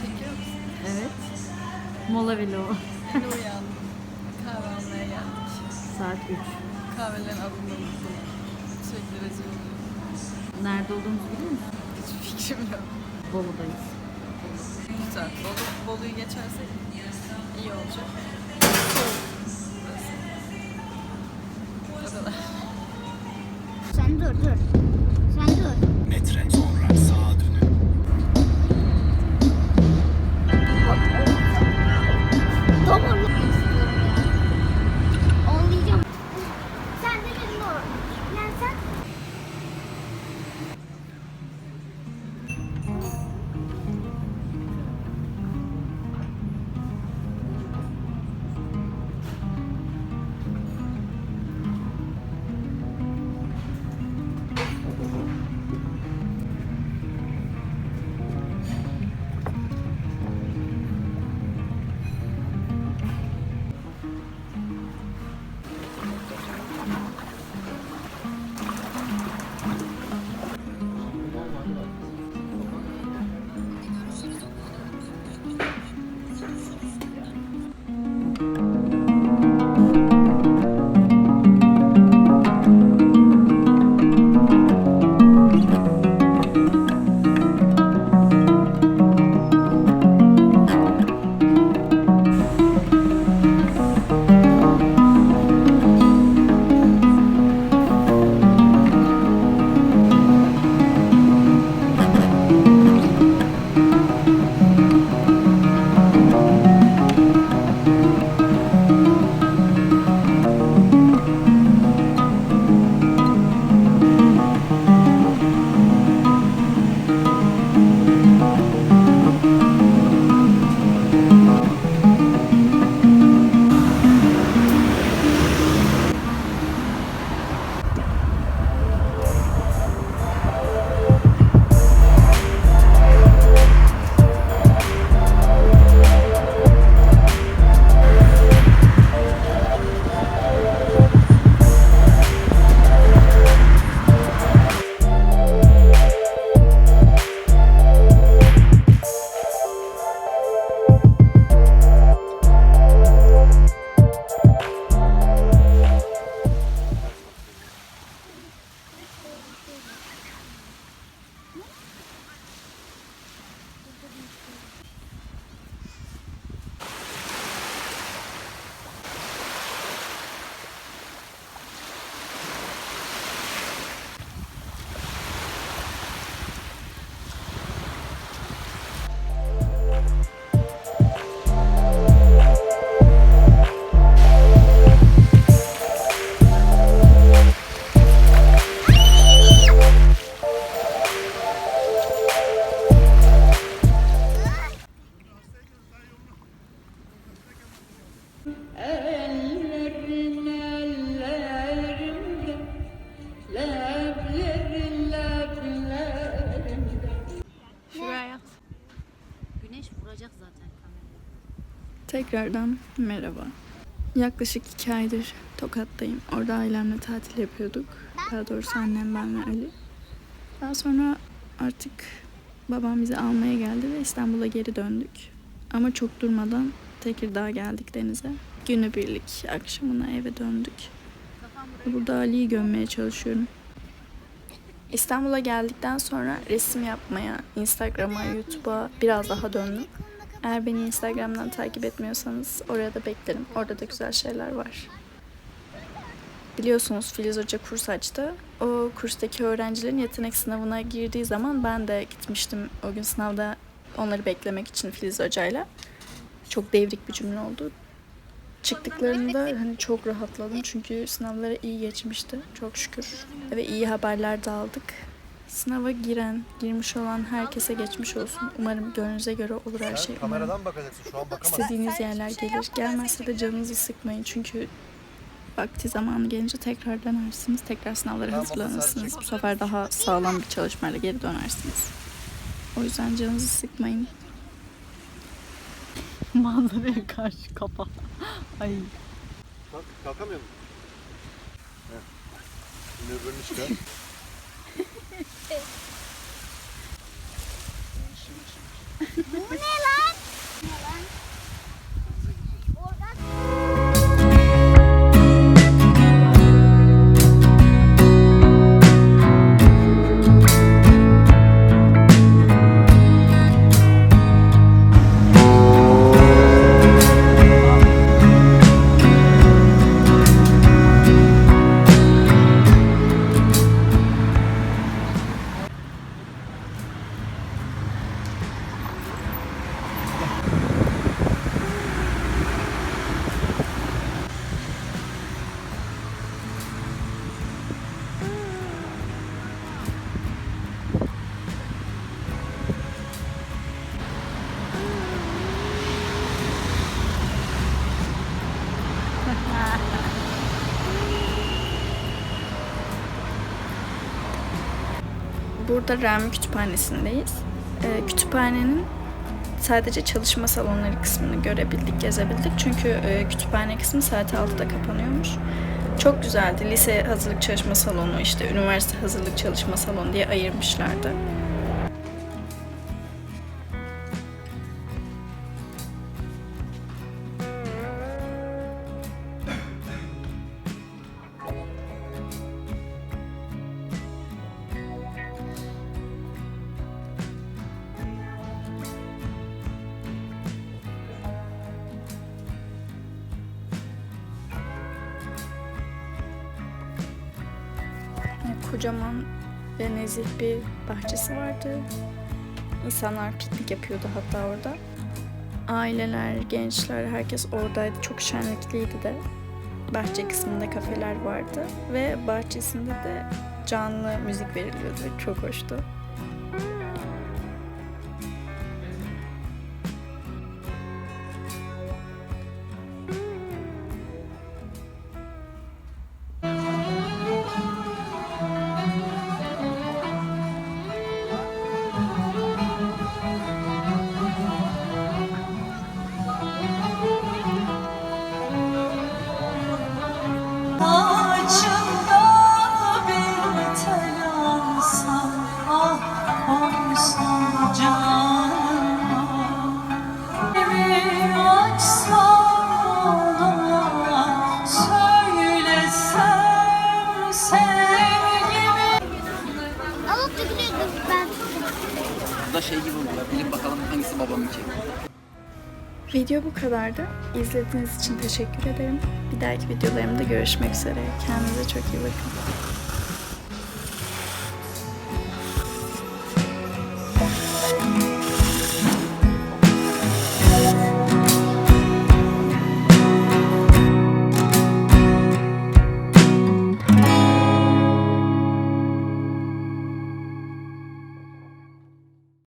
Çekiyor musun? Evet. Mola vlogu. Yeni uyandım. Kahve almaya geldik. Saat 3. Kahvelerin adını unuttum. Sürekli rezil oluyorum. Nerede olduğumuzu biliyor musun? Hiçbir fikrim yok. Bolu'dayız. Güzel. Bolu, Bolu'yu geçersek iyi olacak. Sen dur dur. Şuraya. Güneş vuracak zaten. Tekrardan merhaba. Yaklaşık iki aydır Tokat'tayım. Orada ailemle tatil yapıyorduk. Daha doğrusu annem, ben ve Ali. Daha sonra artık babam bizi almaya geldi ve İstanbul'a geri döndük. Ama çok durmadan Tekirdağ'a geldik denize. Günübirlik akşamına eve döndük. Burada Ali'yi gömmeye çalışıyorum. İstanbul'a geldikten sonra resim yapmaya, Instagram'a, YouTube'a biraz daha döndüm. Eğer beni Instagram'dan takip etmiyorsanız oraya da beklerim. Orada da güzel şeyler var. Biliyorsunuz Filiz Hoca kurs açtı. O kurstaki öğrencilerin yetenek sınavına girdiği zaman ben de gitmiştim o gün sınavda onları beklemek için Filiz Hoca'yla. Çok devrik bir cümle oldu. Çıktıklarında hani çok rahatladım çünkü sınavları iyi geçmişti çok şükür. Ve iyi haberler de aldık. Sınava giren, girmiş olan herkese geçmiş olsun. Umarım gönlünüze göre olur her şey. Umarım Kameradan bakacaksın şu an bakamazsın. istediğiniz yerler gelir. Gelmezse de canınızı sıkmayın çünkü vakti zamanı gelince tekrar dönersiniz. Tekrar sınavlara hazırlanırsınız. Bu sefer daha sağlam bir çalışmayla geri dönersiniz. O yüzden canınızı sıkmayın. Manzaraya karşı kapa. Ay. Kalk, kalkamıyor musun? Heh. Şimdi öbürünü çıkar. Burada Rami Kütüphanesi'ndeyiz. Ee, kütüphanenin sadece çalışma salonları kısmını görebildik, gezebildik. Çünkü e, kütüphane kısmı saat 6'da kapanıyormuş. Çok güzeldi. Lise hazırlık çalışma salonu, işte üniversite hazırlık çalışma salonu diye ayırmışlardı. Kocaman ve nezih bir bahçesi vardı. İnsanlar piknik yapıyordu hatta orada. Aileler, gençler, herkes oradaydı. Çok şenlikliydi de. Bahçe kısmında kafeler vardı ve bahçesinde de canlı müzik veriliyordu. Çok hoştu. Da şey gibi. Bilin bakalım hangisi babamınki. Video bu kadardı. İzlediğiniz için teşekkür ederim. Bir dahaki videolarımda görüşmek üzere. Kendinize çok iyi bakın.